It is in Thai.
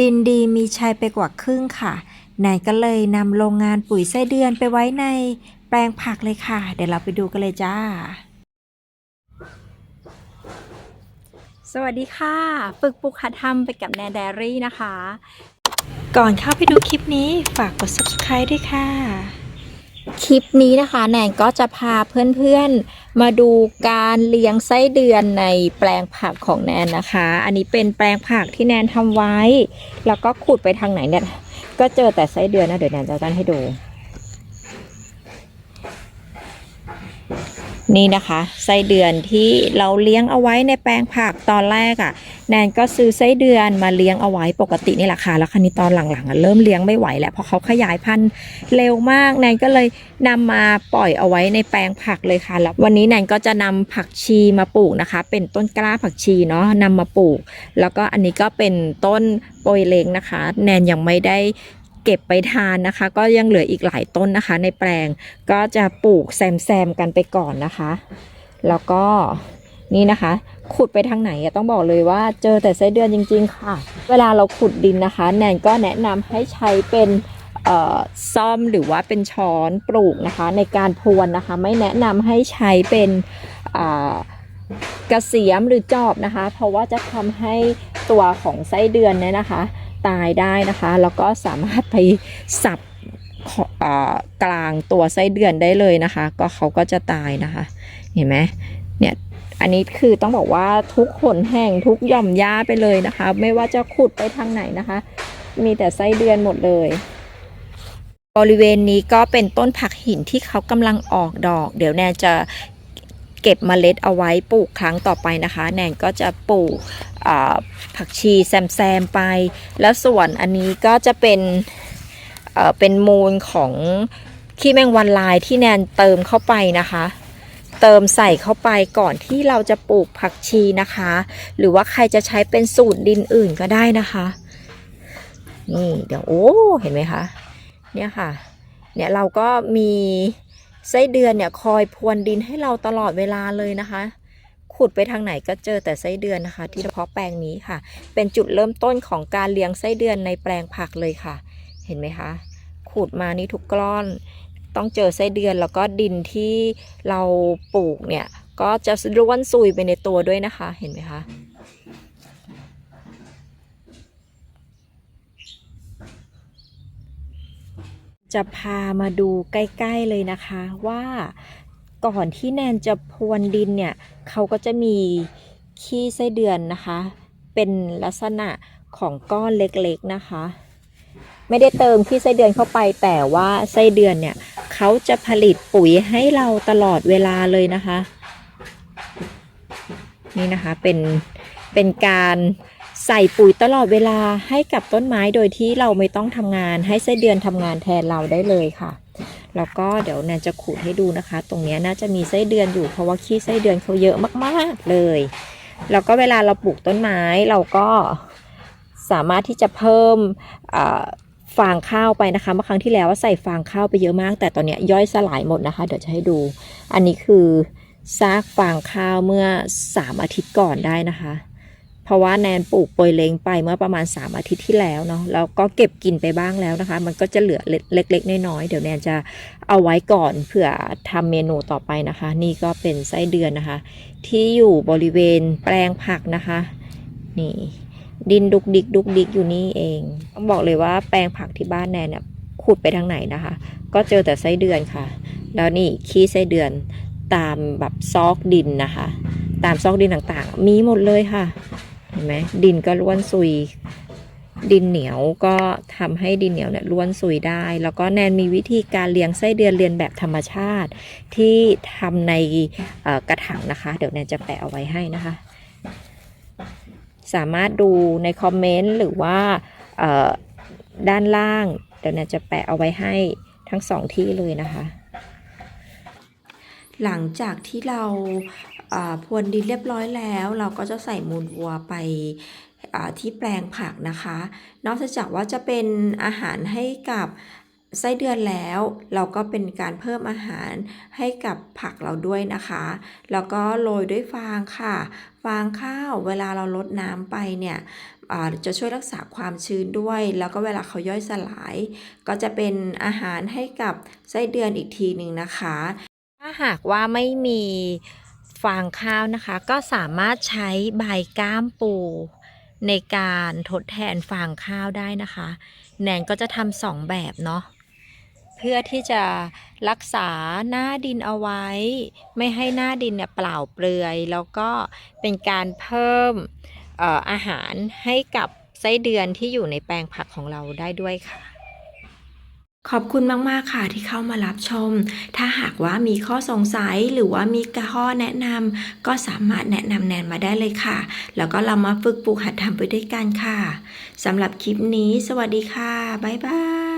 ดินดีมีชัยไปกว่าครึ่งค่ะนายก็เลยนำโรงงานปุ๋ยไส้เดือนไปไว้ในแปลงผักเลยค่ะ เดี๋ยวเราไปดูกันเลยจ้า สวัสดีค่ะ ฝึกปลุกหัดทำไปกับแนนไดรี่นะคะ ก่อนเข้าไปดูคลิปนี้ฝากกด subscribe ด้วยค่ะ คลิปนี้นะคะแนนก็จะพาเพื่อนๆมาดูการเลี้ยงไส้เดือนในแปลงผักของแนนนะคะ อันนี้เป็นแปลงผักที่แนนทำไว้ แล้วก็ขุดไปทางไหนเนี่ย ก็เจอแต่ไส้เดือนนะเดี๋ยวแนนจะกันให้ดู นี่นะคะไส้เดือนที่เราเลี้ยงเอาไว้ในแปลงผักตอนแรกอะ่ะ แนนก็ซื้อไส้เดือนมาเลี้ยงเอาไว้ปกตินี่แหละค่ะแล้วคราวนี้ตอนหลังๆเริ่มเลี้ยงไม่ไหวแล้วเพราะเขาขยายพันธุ์เร็วมากแนนก็เลยนำมาปล่อยเอาไว้ในแปลงผักเลยค่ะแล้ววันนี้แนนก็จะนำผักชีมาปลูกนะคะ เป็นต้นกล้าผักชีเนาะนำมาปลูก แล้วก็อันนี้ก็เป็นต้นโปยเล้งนะคะ แนนยังไม่ได้เก็บไปทานนะคะ ก็ยังเหลืออีกหลายต้นนะคะ ในแปลงก็จะปลูกแซมๆกันไปก่อนนะคะ แล้วก็ นี่นะคะ ขุดไปทางไหนต้องบอกเลยว่าเจอแต่ไส้เดือนจริง ๆ ค่ะ เวลาเราขุดดินนะคะ แนนก็แนะนำให้ใช้เป็นซ่อมหรือว่าเป็นช้อนปลูกนะคะ ในการพรวนนะคะ ไม่แนะนำให้ใช้เป็นกระเสียมหรือจอบนะคะ เพราะว่าจะทำให้ตัวของไส้เดือนเนี่ยนะคะ ตายได้นะคะ แล้วก็สามารถไปสับกลางตัวไส้เดือนได้เลยนะคะ ก็เขาก็จะตายนะคะ เห็นไหม เนี่ยอันนี้คือต้องบอกว่าทุกหนแห่งทุกหย่อมหญ้าไปเลยนะคะ ไม่ว่าจะขุดไปทางไหนนะคะ มีแต่ไส้เดือนหมดเลย บริเวณนี้ก็เป็นต้นผักหินที่เขากำลังออกดอก เดี๋ยวแนนจะเก็บเมล็ดเอาไว้ปลูกครั้งต่อไปนะคะ แนนก็จะปลูกผักชีแซมๆไป แล้วส่วนอันนี้ก็จะเป็นเอ่อเป็นมูลของขี้แมงวันลายที่แนนเติมเข้าไปนะคะ เติมใส่เข้าไปก่อนที่เราจะปลูกผักชีนะคะ หรือว่าใครจะใช้เป็นสูตรดินอื่นก็ได้นะคะ นี่เดี๋ยวโอ้เห็นไหมคะ เนี่ยค่ะ เนี่ยเราก็มีไส้เดือนเนี่ยคอยพรวนดินให้เราตลอดเวลาเลยนะคะ ขุดไปทางไหนก็เจอแต่ไส้เดือนนะคะ ที่เฉพาะแปลงนี้ค่ะ เป็นจุดเริ่มต้นของการเลี้ยงไส้เดือนในแปลงผักเลยค่ะ เห็นไหมคะ ขุดมานี่ทุกกล้อน ต้องเจอไส้เดือนแล้วก็ดินที่เราปลูกเนี่ย ก็จะร่วนซุยไปในตัวด้วยนะคะเห็นไหมคะจะพามาดูใกล้ ๆเลยนะคะว่าก่อนที่แนนจะพรวนดินเนี่ยเขาก็จะมีขี้ไส้เดือนนะคะ เป็นลักษณะของก้อนเล็กๆนะคะ ไม่ได้เติมขี้ไส้เดือนเข้าไป แต่ว่าไส้เดือนเนี่ยเขาจะผลิตปุ๋ยให้เราตลอดเวลาเลยนะคะ นี่นะคะเป็นเป็นการใส่ปุ๋ยตลอดเวลาให้กับต้นไม้โดยที่เราไม่ต้องทำงานให้ไส้เดือนทำงานแทนเราได้เลยค่ะ แล้วก็เดี๋ยวแนนจะขูดให้ดูนะคะ ตรงนี้น่าจะมีไส้เดือนอยู่เพราะว่าขี้ไส้เดือนเขาเยอะมากๆเลย แล้วก็เวลาเราปลูกต้นไม้เราก็สามารถที่จะเพิ่ม ฟางข้าวไปนะคะเมื่อครั้งที่แล้วว่าใส่ฟางข้าวไปเยอะมาก แต่ตอนนี้ย่อยสลายหมดนะคะ เดี๋ยวจะให้ดู อันนี้คือซากฟางข้าวเมื่อ 3 อาทิตย์ก่อนได้นะคะ เพราะว่าแนนปลูกปรยเล้งไปเมื่อประมาณ 3 อาทิตย์ที่แล้วเนาะแล้วก็เก็บกินไปบ้างแล้วนะคะ มันก็จะเหลือเล็กๆน้อยๆเดี๋ยวแนนจะเอาไว้ก่อนเผื่อทำเมนูต่อไปนะคะ นี่ก็เป็นไส้เดือนนะคะ ที่อยู่บริเวณแปลงผักนะคะ นี่ ดินดุกดิกดุกดิกอยู่นี่เองต้องบอกเลยว่าแปลงผักที่บ้านแนนเนี่ยขุดไปทางไหนนะคะ ก็เจอแต่ไส้เดือนค่ะ แล้วนี่ขี้ไส้เดือนตามแบบซอกดินนะคะ ตามซอกดินต่างๆ มีหมดเลยค่ะ เห็นไหมดินก็ล้วนซุย ดินเหนียวก็ทำให้ดินเหนียวเนี่ยล้วนซุยได้ แล้วก็แนนมีวิธีการเลี้ยงไส้เดือนเรียนแบบธรรมชาติ ที่ทำในกระถางนะคะ เดี๋ยวแนนจะแปะเอาไว้ให้นะคะ สามารถดูในคอมเมนต์หรือว่าด้านล่าง เดี๋ยวแนนจะแปะเอาไว้ให้ทั้งสองที่เลยนะคะ หลังจากที่เราพรวนดินเรียบร้อยแล้ว เราก็จะใส่มูลวัวไปที่แปลงผักนะคะ นอกจากว่าจะเป็นอาหารให้กับ ไส้เดือนแล้วเราก็เป็นการเพิ่มอาหารให้กับผักเราด้วยนะคะ แล้วก็โรยด้วยฟางค่ะ ฟางข้าวเวลาเราลดน้ำไปเนี่ยจะช่วยรักษาความชื้นด้วย แล้วก็เวลาเขาย่อยสลาย ก็จะเป็นอาหารให้กับไส้เดือนอีกทีหนึ่งนะคะ ถ้าหากว่าไม่มีฟางข้าวนะคะ ก็สามารถใช้ใบก้ามปูในการทดแทนฟางข้าวได้นะคะ แนนก็จะทำสองแบบเนาะ เพื่อที่จะรักษาหน้าดินเอาไว้ ไม่ให้หน้าดินเนี่ยเปล่าเปลือย แล้วก็เป็นการเพิ่มอออาหารให้กับไส้เดือนที่อยู่ในแปลงผักของเราได้ด้วยค่ะขอบคุณมาก ๆ ค่ะที่เข้ามารับชม ถ้าหากว่ามีข้อสงสัยหรือว่ามีข้อแนะนำก็สามารถแนะนำแนนมาได้เลยค่ะ แล้วก็เรามาฝึกปลูกหัดทำไปด้วยกันค่ะสำหรับคลิปนี้ สวัสดีค่ะ บ๊ายบาย